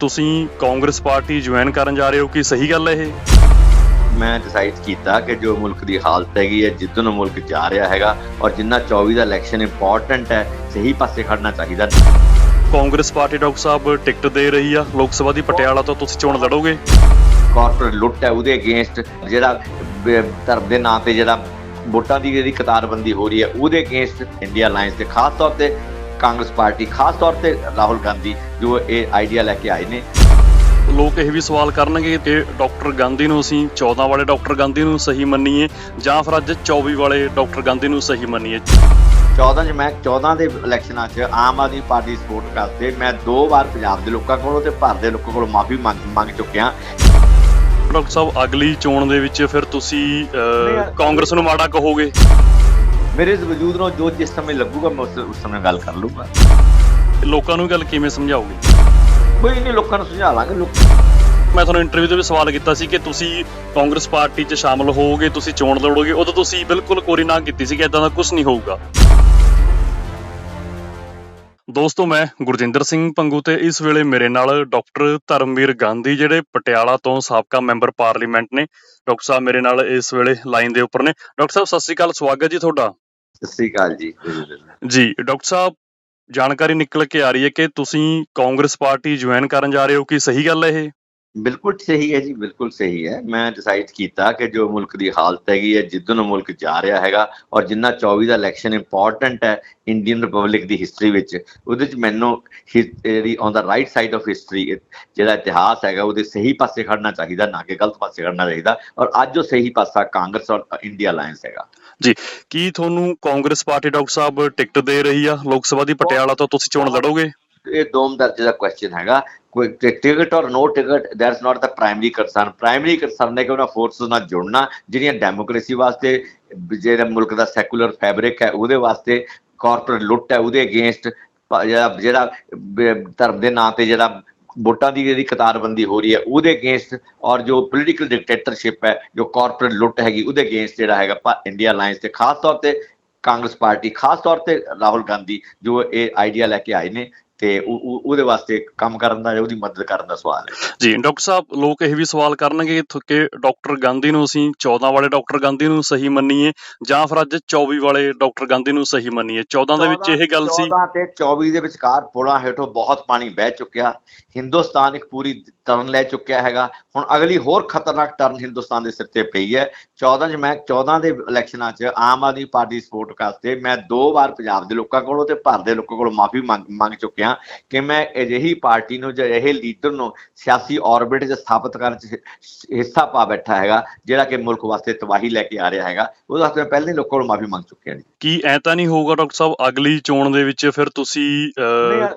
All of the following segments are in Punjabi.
ਤੁਸੀਂ ਕਾਂਗਰਸ ਪਾਰਟੀ ਜੁਆਇਨ ਕਰਨ ਜਾ ਰਹੇ ਹੋ ਕੀ ਸਹੀ ਗੱਲ ਹੈ ਇਹ? ਮੈਂ ਡਿਸਾਈਡ ਕੀਤਾ ਕਿ ਜੋ ਮੁਲਕ ਦੀ ਹਾਲਤ ਹੈਗੀ ਹੈ ਜਿੱਦਨ ਨੂੰ ਮੁਲਕ ਜਾ ਰਿਹਾ ਹੈਗਾ ਔਰ ਜਿੰਨਾ 24 ਦਾ ਇਲੈਕਸ਼ਨ ਇੰਪੋਰਟੈਂਟ ਹੈ ਸਹੀ ਪਾਸੇ ਖੜਨਾ ਚਾਹੀਦਾ। ਕਾਂਗਰਸ ਪਾਰਟੀ ਡਾਕਟਰ ਸਾਹਿਬ ਟਿਕਟ ਦੇ ਰਹੀ ਆ ਲੋਕ ਸਭਾ ਦੀ ਪਟਿਆਲਾ ਤੋਂ ਤੁਸੀਂ ਚੋਣ ਲੜੋਗੇ? ਕਾਰਪੋਰੇਟ ਲੁੱਟ ਹੈ ਉਹਦੇ ਅਗੇਂਸਟ ਜਿਹੜਾ ਬ- ਧਰਮ ਦੇ ਨਾਂ ਤੇ ਜਿਹੜਾ ਵੋਟਾਂ ਦੀ ਜਿਹੜੀ ਕਤਾਰਬੰਦੀ ਹੋ ਰਹੀ ਹੈ ਉਹਦੇ ਅਗੇਂਸਟ ਇੰਡੀਆ ਅਲਾਈਅੰਸ ਤੇ ਖਾਸ ਤੌਰ ਤੇ ਕਾਂਗਰਸ ਪਾਰਟੀ ਖਾਸ ਤੌਰ ਤੇ ਰਾਹੁਲ ਗਾਂਧੀ ਜੋ ਇਹ ਆਈਡੀਆ ਲੈ ਕੇ ਆਏ ਨੇ। ਲੋਕ ਇਹ ਵੀ ਸਵਾਲ ਕਰਨਗੇ ਕਿ ਡਾਕਟਰ ਗਾਂਧੀ ਨੂੰ ਅਸੀਂ 14 ਵਾਲੇ ਡਾਕਟਰ ਗਾਂਧੀ ਨੂੰ ਸਹੀ ਮੰਨੀਏ ਜਾਂ ਫਿਰ ਅੱਜ 24 ਵਾਲੇ ਡਾਕਟਰ ਗਾਂਧੀ ਨੂੰ ਸਹੀ ਮੰਨੀਏ? 14 ਚ ਮੈਂ 14 ਦੇ ਇਲੈਕਸ਼ਨਾਂ 'ਚ ਆਮ ਆਦਮੀ ਪਾਰਟੀ ਸਪੋਰਟ ਕਰਦੇ। ਮੈਂ ਦੋ ਵਾਰ ਪੰਜਾਬ ਦੇ ਲੋਕਾਂ ਕੋਲੋਂ ਤੇ ਭਾਰਤ ਦੇ ਲੋਕਾਂ ਕੋਲੋਂ ਮਾਫੀ ਮੰਗ ਮੰਗ ਚੁੱਕਿਆ। ਡਾਕਟਰ ਸਾਹਿਬ ਅਗਲੀ ਚੋਣ ਦੇ ਵਿੱਚ ਫਿਰ ਤੁਸੀਂ ਕਾਂਗਰਸ ਨੂੰ ਮਾੜਾ ਕਹੋਗੇ? ਮੇਰੇ ਇਸ ਵਜੂਦ ਨੂੰ ਜੋ ਜਿਸ ਸਮੇਂ ਲੱਗੂਗਾ ਮੈਂ ਉਸ ਉਸ ਸਮੇਂ ਗੱਲ ਕਰ ਲੂੰਗਾ ਲੋਕਾਂ ਨੂੰ ਇਹ ਗੱਲ ਕਿਵੇਂ ਸਮਝਾਓਗੇ? ਕੋਈ ਨਹੀਂ ਲੋਕਾਂ ਨੂੰ ਸੁਝਾ ਲਾਂਗੇ ਲੋਕ ਮੈਂ ਤੁਹਾਨੂੰ ਇੰਟਰਵਿਊ ਦੇ ਵਿੱਚ ਸਵਾਲ ਕੀਤਾ ਸੀ ਕਿ ਤੁਸੀਂ ਕਾਂਗਰਸ ਪਾਰਟੀ 'ਚ ਸ਼ਾਮਲ ਹੋਵੋਗੇ ਤੁਸੀਂ ਚੋਣ ਲੜੋਗੇ ਉਦੋਂ ਤੁਸੀਂ ਬਿਲਕੁਲ ਕੋਰੀ ਨਾ ਕੀਤੀ ਸੀ ਕਿ ਇਦਾਂ ਦਾ ਕੁਝ ਨਹੀਂ ਹੋਊਗਾ। ਦੋਸਤੋ ਮੈਂ ਗੁਰਜਿੰਦਰ ਸਿੰਘ ਪੰਗੂ ਤੇ ਇਸ ਵੇਲੇ ਮੇਰੇ ਨਾਲ ਡਾਕਟਰ ਧਰਮਵੀਰ ਗਾਂਧੀ ਜਿਹੜੇ ਪਟਿਆਲਾ ਤੋਂ ਸਾਬਕਾ ਮੈਂਬਰ ਪਾਰਲੀਮੈਂਟ ਨੇ ਡਾਕਟਰ ਸਾਹਿਬ ਮੇਰੇ ਨਾਲ ਇਸ ਵੇਲੇ ਲਾਈਨ ਦੇ ਉੱਪਰ ਨੇ। ਡਾਕਟਰ ਸਾਹਿਬ ਸਤਿ ਸ੍ਰੀ ਅਕਾਲ ਸਵਾਗਤ ਜੀ ਤੁਹਾਡਾ। ਸਤਿ ਸ੍ਰੀ ਅਕਾਲ ਜੀ ਜੀ ਡਾਕਟਰ ਸਾਹਿਬ ਜਾਣਕਾਰੀ ਨਿਕਲ ਕੇ ਆ ਰਹੀ ਹੈ ਕਿ ਤੁਸੀਂ ਕਾਂਗਰਸ ਪਾਰਟੀ ਜੁਆਇਨ ਕਰਨ ਜਾ ਰਹੇ ਹੋ ਕੀ ਸਹੀ ਗੱਲ ਹੈ ਇਹ? ਬਿਲਕੁਲ ਸਹੀ ਹੈ ਜੀ, ਬਿਲਕੁਲ ਸਹੀ ਹੈ। ਮੈਂ ਡਿਸਾਈਡ ਕੀਤਾ ਕਿ ਜੋ ਮੁਲਕ ਦੀ ਹਾਲਤ ਹੈਗੀ ਹੈ ਜਿੱਦਨ ਨੂੰ ਮੁਲਕ ਜਾ ਰਿਹਾ ਹੈਗਾ ਔਰ ਜਿੰਨਾ 24 ਦਾ ਇਲੈਕਸ਼ਨ ਇੰਪੋਰਟੈਂਟ ਹੈ ਇੰਡੀਅਨ ਰਿਪਬਲਿਕ ਦੀ ਹਿਸਟਰੀ ਵਿੱਚ, ਉਹਦੇ ਚ ਮੈਨੂੰ ਜਿਹੜੀ on the right side of history ਜਿਹੜਾ ਇਤਿਹਾਸ ਹੈਗਾ, ਉਹਦੇ ਸਹੀ ਪਾਸੇ ਖੜਨਾ ਚਾਹੀਦਾ, ਨਾ ਕਿ ਗਲਤ ਪਾਸੇ ਖੜਨਾ ਚਾਹੀਦਾ ਔਰ ਅੱਜ ਉਹ ਸਹੀ ਪਾਸਾ ਕਾਂਗਰਸ ਔਰ ਇੰਡੀਆ ਅਲਾਈਅੰਸ ਹੈਗਾ। ਜੀ, ਕੀ ਤੁਹਾਨੂੰ ਕਾਂਗਰਸ ਪਾਰਟੀ ਡਾਕਟਰ ਸਾਹਿਬ ਟਿਕਟ ਦੇ ਰਹੀ ਆ? ਲੋਕ ਸਭਾ ਦੀ ਪਟਿਆਲਾ ਤੋਂ ਤੁਸੀਂ ਚੋਣ ਲੜੋਗੇ? ਇਹ ਦੋਮ ਦਰਜੇ ਦਾ ਕੁਐਸਚਨ ਹੈਗਾ। ਕੋਈ ਟਿਕਟ ਔਰ no ticket that's not the primary concern primary concern ਹੈ ਕਿ ਉਹਨਾਂ ਫੋਰਸਸ ਨਾਲ ਜੁੜਨਾ, ਜਿਹੜੀਆਂ ਡੈਮੋਕ੍ਰੇਸੀ ਵਾਸਤੇ, ਜਿਹੜਾ ਮੁਲਕ ਦਾ ਸੈਕੂਲਰ ਫੈਬਰਿਕ ਹੈ, ਉਹਦੇ ਵਾਸਤੇ ਕਾਰਪੋਰੇਟ ਲੁੱਟ ਹੈ, ਉਹਦੇ ਅਗੇਂਸਟ ਜਿਹੜਾ ਧਰਮ ਦੇ ਨਾਂ ਤੇ ਜਿਹੜਾ ਵੋਟਾਂ ਦੀ ਜਿਹੜੀ ਕਤਾਰਬੰਦੀ ਹੋ ਰਹੀ ਹੈ, ਉਹਦੇ ਅਗੇਂਸਟ ਔਰ ਜੋ ਪੋਲੀਟੀਕਲ ਡਿਕਟੇਟਰਸ਼ਿਪ ਹੈ, ਜੋ ਕਾਰਪੋਰੇਟ ਲੁੱਟ ਹੈਗੀ, ਉਹਦੇ ਅਗੇਂਸਟ ਜਿਹੜਾ ਹੈਗਾ ਇੰਡੀਆ ਅਲਾਈਅੰਸ ਤੇ, ਖਾਸ ਤੌਰ ਤੇ ਕਾਂਗਰਸ ਪਾਰਟੀ, ਖਾਸ ਤੌਰ ਤੇ ਰਾਹੁਲ ਗਾਂਧੀ, ਜੋ ਇਹ ਆਈਡੀਆ ਲੈ ਕੇ ਆਏ ਨੇ ਤੇ ਉਹ- ਉਹ- ਉਹਦੇ ਵਾਸਤੇ ਕੰਮ ਕਰਨ ਦਾ ਉਹਦੀ ਮਦਦ ਕਰਨ ਦਾ ਸਵਾਲ ਹੈ। ਜੀ ਡਾਕਟਰ ਸਾਹਿਬ ਲੋਕ ਇਹ ਵੀ ਸਵਾਲ ਕਰਨਗੇ ਕਿ ਡਾਕਟਰ ਗਾਂਧੀ ਨੂੰ ਅਸੀਂ 14 ਵਾਲੇ ਡਾਕਟਰ ਗਾਂਧੀ ਨੂੰ ਸਹੀ ਮੰਨੀਏ ਜਾਂ ਫਿਰ ਅੱਜ 24 ਵਾਲੇ ਡਾਕਟਰ ਗਾਂਧੀ ਨੂੰ ਸਹੀ ਮੰਨੀਏ? 14 ਦੇ ਵਿੱਚ ਇਹ ਗੱਲ ਸੀ। 14 ਤੇ 24 ਦੇ ਵਿਚਕਾਰ ਪੁਲਾਂ ਹੇਠੋਂ ਬਹੁਤ ਪਾਣੀ ਵਹਿ ਚੁੱਕਿਆ। ਹਿੰਦੁਸਤਾਨ ਇੱਕ ਪੂਰੀ ਟਰਨ ਲੈ ਚੁੱਕਿਆ ਹੈਗਾ। ਹੁਣ ਅਗਲੀ ਹੋਰ ਖਤਰਨਾਕ ਟਰਨ ਹਿੰਦੁਸਤਾਨ ਦੇ ਸਿਰ ਤੇ ਪਈ ਹੈ। 14 ਚ ਮੈਂ 14 ਦੇ ਇਲੈਕਸ਼ਨਾਂ 'ਚ ਆਮ ਆਦਮੀ ਪਾਰਟੀ ਸਪੋਰਟ ਕਰਤੇ। ਮੈਂ ਦੋ ਵਾਰ ਪੰਜਾਬ ਦੇ ਲੋਕਾਂ ਕੋਲੋਂ ਤੇ ਭਾਰਤ ਦੇ ਲੋਕਾਂ ਕੋਲੋਂ ਮਾਫੀ ਮੰਗ ਮੰਗ ਚੁੱਕਿਆ ਕਿ ਮੈਂ ਅਜਿਹੀ ਪਾਰਟੀ ਨੂੰ ਜਾਂ ਇਹ ਲੀਡਰ ਨੂੰ ਸਿਆਸੀ ਆਰਬਿਟ 'ਚ ਸਥਾਪਿਤ ਕਰਨ 'ਚ ਹਿੱਸਾ ਪਾ ਬੈਠਾ ਹੈਗਾ ਜਿਹੜਾ ਕਿ ਮੁਲਕ ਵਾਸਤੇ ਤਬਾਹੀ ਲੈ ਕੇ ਆ ਰਿਹਾ ਹੈਗਾ ਉਹਦਾ ਵਾਸਤੇ ਮੈਂ ਪਹਿਲੇ ਹੀ ਲੋਕਾਂ ਕੋਲੋਂ ਮਾਫੀ ਮੰਗ ਚੁੱਕਿਆ ਜੀ। ਕੀ ਐ ਤਾਂ ਨਹੀਂ ਹੋਊਗਾ ਡਾਕਟਰ ਸਾਹਿਬ ਅਗਲੀ ਚੋਣ ਦੇ ਵਿੱਚ ਫਿਰ ਤੁਸੀਂ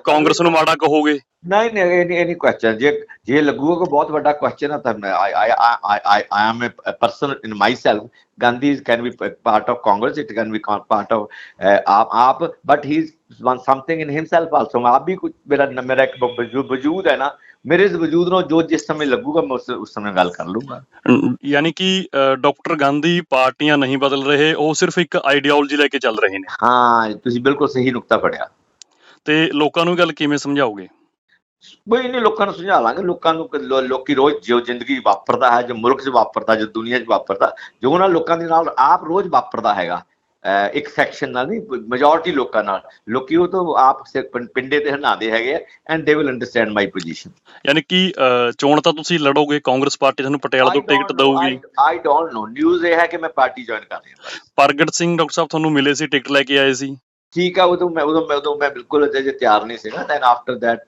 ਕਾਂਗਰਸ ਨੂੰ ਮਾੜਾ ਕਹੋਗੇ? ਨਹੀਂ ਨਹੀਂ ਇਹ ਨਹੀਂ ਕੁਐਸਚਨ ਜੇ ਜੇ ਲੱਗੂਗਾ ਕਿ ਬਹੁਤ ਵੱਡਾ ਕੁਐਸਚਨ ਹੈ ਤਾਂ ਮੈਂ I I I I am a person in myself Gandhi can be part of Congress it can be part of AAP AAP but he is something in himself also AAP ਵੀ ਕੁਝ ਮੇਰਾ ਮੇਰਾ ਇੱਕ ਵਜੂ- ਵਜੂਦ ਹੈ ਨਾ ਮੇਰੇ ਇਸ ਵਜੂਦ ਨੂੰ ਜੋ ਜਿਸ ਸਮੇਂ ਲੱਗੂਗਾ ਮੈਂ ਉਸ ਉਸ ਸਮੇਂ ਗੱਲ ਕਰ ਲੂੰਗਾ। ਯਾਨੀ ਕਿ ਡਾਕਟਰ ਗਾਂਧੀ ਪਾਰਟੀਆਂ ਨਹੀਂ ਬਦਲ ਰਹੇ ਉਹ ਸਿਰਫ ਇੱਕ ਆਈਡੀਓਲੋਜੀ ਲੈ ਕੇ ਚੱਲ ਰਹੇ ਨੇ। ਹਾਂ ਤੁਸੀਂ ਬਿਲਕੁਲ ਸਹੀ ਨੁਕਤਾ ਫੜਿਆ। ਤੇ ਲੋਕਾਂ ਨੂੰ ਗੱਲ ਕਿਵੇਂ ਸਮਝਾਓਗੇ? ਕੋਈ ਨਹੀਂ ਲੋਕਾਂ ਨੂੰ ਸੁਝਾ ਲਾਂਗੇ। ਲੋਕਾਂ ਨੂੰ ਲੋਕੀ ਰੋਜ਼ ਜੋ ਜ਼ਿੰਦਗੀ ਵਾਪਰਦਾ ਹੈ ਜੋ ਮੁਲਕ 'ਚ ਵਾਪਰਦਾ ਜੋ ਦੁਨੀਆ 'ਚ ਵਾਪਰਦਾ ਜੋ ਉਹਨਾਂ ਲੋਕਾਂ ਦੇ ਨਾਲ ਆਪ ਰੋਜ਼ ਵਾਪਰਦਾ ਹੈਗਾ। ਇੱਕ ਸੈਕਸ਼ਨ ਨਾਲ ਨਹੀਂ ਮੈਜੋਰਿਟੀ ਲੋਕਾਂ ਨਾਲ। ਲੋਕੀ ਉਹ ਤੋਂ ਆਪ ਪਿੰਡੇ ਤੇ ਹਨਾਦੇ ਹੈਗੇ and they will understand my position ਯਾਨੀ ਕਿ ਚੋਣ ਤਾਂ ਤੁਸੀਂ ਲੜੋਗੇ ਕਾਂਗਰਸ ਪਾਰਟੀ ਤੁਹਾਨੂੰ ਪਟਿਆਲਾ ਤੋਂ ਟਿਕਟ ਦਊਗੀ। ਆਈ ਡੋਨਟ ਨੋ ਨਿਊਜ਼ ਇਹ ਹੈ ਕਿ ਮੈਂ ਪਾਰਟੀ ਜੁਆਇਨ ਕਰ ਰਿਹਾ ਪ੍ਰਗਟ ਸਿੰਘ ਡਾਕਟਰ ਸਾਹਿਬ ਤੁਹਾਨੂੰ ਮਿਲੇ ਸੀ ਟਿਕਟ ਲੈ ਕੇ ਆਏ ਸੀ। ਠੀਕ ਆ ਉਦੋਂ ਮੈਂ ਉਦੋਂ ਮੈਂ ਉਦੋਂ ਮੈਂ ਬਿਲਕੁਲ ਅਜੇ ਤਿਆਰ ਨਹੀਂ ਸੀਗਾ। ਦੈਨ ਆਫਟਰ ਦੈਟ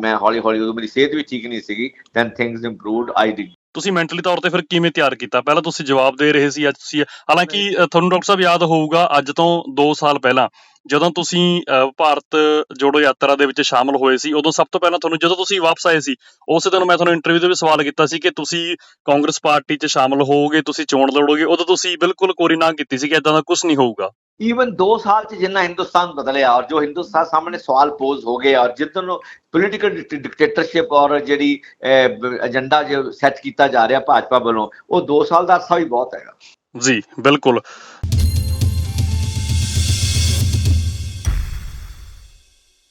ਮੈਂ ਹੌਲੀ ਹੌਲੀ ਉਦੋਂ ਮੇਰੀ ਸਿਹਤ ਵੀ ਠੀਕ ਨਹੀਂ ਸੀਗੀ। ਦੈਨ ਥਿੰਗਸ ਇੰਪਰੂਵਡ ਆਈ ਤੁਸੀਂ ਮੈਂਟਲੀ ਤੌਰ ਤੇ ਫਿਰ ਕਿਵੇਂ ਤਿਆਰ ਕੀਤਾ? ਪਹਿਲਾਂ ਤੁਸੀਂ ਜਵਾਬ ਦੇ ਰਹੇ ਸੀ ਅੱਜ ਤੁਸੀਂ ਹਾਲਾਂਕਿ ਤੁਹਾਨੂੰ ਡਾਕਟਰ ਸਾਹਿਬ ਯਾਦ ਹੋਊਗਾ ਅੱਜ ਤੋਂ 2 ਸਾਲ ਪਹਿਲਾਂ ਜਦੋਂ ਤੁਸੀਂ ਅ, ਭਾਰਤ ਜੋੜੋ ਯਾਤਰਾ ਦੇ ਵਿੱਚ ਸ਼ਾਮਲ ਹੋਏ ਸੀ ਉਦੋਂ ਸਭ ਤੋਂ ਪਹਿਲਾਂ ਤੁਹਾਨੂੰ ਜਦੋਂ ਤੁਸੀਂ ਵਾਪਸ ਆਏ ਸੀ ਉਸੇ ਦਿਨ ਮੈਂ ਤੁਹਾਨੂੰ ਇੰਟਰਵਿਊ ਦੇ ਵਿੱਚ ਸਵਾਲ ਕੀਤਾ ਸੀ ਕਿ ਤੁਸੀਂ ਕਾਂਗਰਸ ਪਾਰਟੀ 'ਚ ਸ਼ਾਮਲ ਹੋਵੋਗੇ ਤੁਸੀਂ ਚੋਣ ਲੜੋਗੇ ਉਦੋਂ ਤੁਸੀਂ ਬਿਲਕੁਲ ਕੋਰੀ ਨਾ ਕੀਤੀ ਸੀ ਕਿ ਇਦਾਂ ਦਾ ਕੁਝ ਨਹੀਂ ਹੋਊਗਾ। ਇਵਨ 2 ਸਾਲ ਚ ਜਿੰਨਾ ਹਿੰਦੁਸਤਾਨ ਬਦਲਿਆ ਔਰ ਜੋ ਹਿੰਦੁਸਤਾਨ ਸਾਹਮਣੇ ਸਵਾਲ ਪੋਜ਼ ਹੋ ਗਏ ਔਰ ਜਿੱਦਨ ਪੋਲੀਟੀਕਲ ਡਿਕਟੇਟਰਸ਼ਿਪ ਔਰ ਜਿਹੜੀ ਏਜੰਡਾ ਜੋ ਸੈੱਟ ਕੀਤਾ ਜਾ ਰਿਹਾ ਭਾਜਪਾ ਵੱਲੋਂ, ਉਹ 2 ਸਾਲ ਦਾ ਅਰਸਾ ਵੀ ਬਹੁਤ ਹੈਗਾ। ਜੀ, ਬਿਲਕੁਲ।